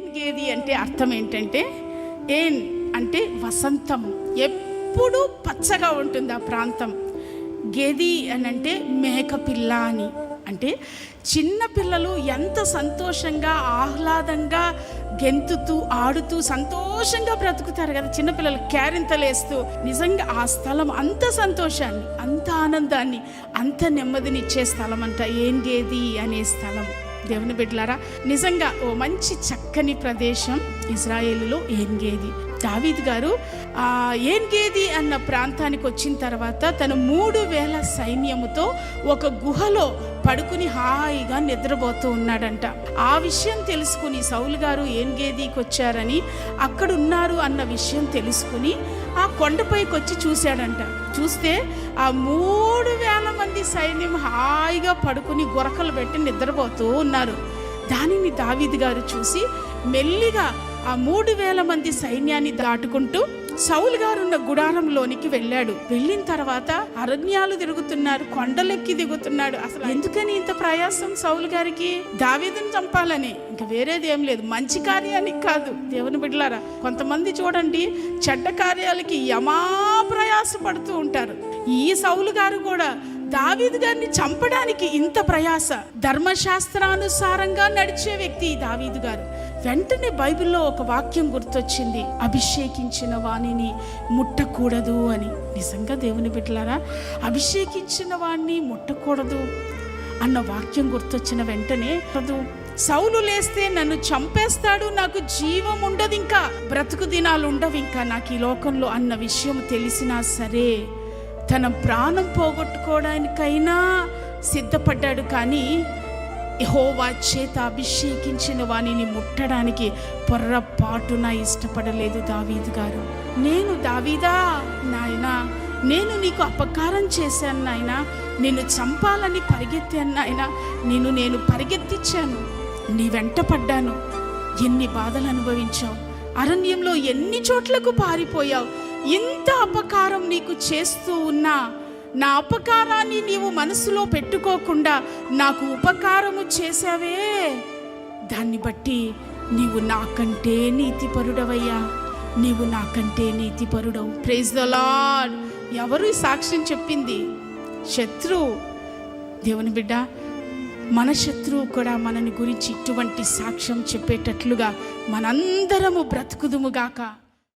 ఏన్ గేది అంటే అర్థం ఏంటంటే ఏన్ అంటే వసంతం ఎప్పుడూ పచ్చగా ఉంటుంది ఆ ప్రాంతం. గేది అని అంటే మేకపిల్ల అని. అంటే చిన్న పిల్లలు ఎంత సంతోషంగా ఆహ్లాదంగా గెంతుతూ ఆడుతూ సంతోషంగా బ్రతుకుతారు కదా చిన్నపిల్లలు క్యారింతలేస్తూ నిజంగా ఆ స్థలం అంత సంతోషాన్ని అంత ఆనందాన్ని అంత నెమ్మదినిచ్చే స్థలం అంట ఏం గేది అనే స్థలం. దేవుని బిడ్డలారా నిజంగా ఓ మంచి చక్కని ప్రదేశం ఇజ్రాయేల్లో ఏన్గేది. దావీద్ గారు ఆ ఏన్గేది అన్న ప్రాంతానికి వచ్చిన తర్వాత తను మూడు వేల సైన్యముతో ఒక గుహలో పడుకుని హాయిగా నిద్రపోతూ ఉన్నాడంట. ఆ విషయం తెలుసుకుని సౌలు గారు ఏన్గేదికి వచ్చారని అక్కడ ఉన్నారు అన్న విషయం తెలుసుకుని ఆ కొండపైకి వచ్చి చూశాడంట. చూస్తే ఆ మూడు వేల మంది సైన్యం హాయిగా పడుకుని గొరకలు పెట్టి నిద్రపోతూ ఉన్నారు. దానిని దావీద్ గారు చూసి మెల్లిగా ఆ మూడు వేల మంది సైన్యాన్ని దాటుకుంటూ సౌలు గారు ఉన్న గుడారంలోనికి వెళ్ళాడు. వెళ్ళిన తర్వాత అరణ్యాలు తిరుగుతున్నారు కొండలెక్కి దిగుతున్నాడు. అసలు ఎందుకని ఇంత ప్రయాసం సౌలు గారికి? దావీదుని చంపాలని. ఇంకా వేరేది ఏం లేదు. మంచి కార్యానికి కాదు. దేవుని బిడ్డలారా కొంతమంది చూడండి చెడ్డ కార్యాలకి యమా ప్రయాసపడుతూ ఉంటారు. ఈ సౌలు గారు కూడా దావీదు గారిని చంపడానికి ఇంత ప్రయాస. ధర్మశాస్త్రానుసారంగా నడిచే వ్యక్తి దావీదు గారు. వెంటనే బైబిల్లో ఒక వాక్యం గుర్తొచ్చింది. అభిషేకించిన వాణిని ముట్టకూడదు అని. నిజంగా దేవుని బిడ్డలారా అభిషేకించిన వాణ్ణి ముట్టకూడదు అన్న వాక్యం గుర్తొచ్చిన వెంటనే అది సౌలు లేస్తే నన్ను చంపేస్తాడు నాకు జీవం ఉండదు ఇంకా. బ్రతుకు దినాలు ఉండవు ఇంకా. నాకు ఈ లోకంలో అన్న విషయం తెలిసినా సరే తన ప్రాణం పోగొట్టుకోవడానికైనా సిద్ధపడ్డాడు కానీ యహోవా చేత అభిషేకించిన వాణిని ముట్టడానికి పొర్రపాటున ఇష్టపడలేదు దావీదు గారు. నేను దావీదా నాయనా నేను నీకు అపకారం చేశాను నాయనా నిన్ను చంపాలని పరిగెత్తాను నాయనా నిన్ను నేను పరిగెత్తించాను నీ వెంట పడ్డాను ఎన్ని బాధలు అనుభవించావు అరణ్యంలో ఎన్ని చోట్లకు పారిపోయావు ఇంత అపకారం నీకు చేస్తూ ఉన్నా నా అపకారాన్ని నీవు మనసులో పెట్టుకోకుండా నాకు ఉపకారము చేశావే. దాన్ని బట్టి నీవు నాకంటే నీతిపరుడవయ్యా. నీవు నాకంటే నీతిపరుడవు. ప్రేజ్ ద లాడ్ ఎవరు సాక్ష్యం చెప్పింది? శత్రువు దేవుని బిడ్డ మన శత్రువు కూడా మనని గురించి ఇటువంటి సాక్ష్యం చెప్పేటట్లుగా మనందరము బ్రతుకుదుముగాక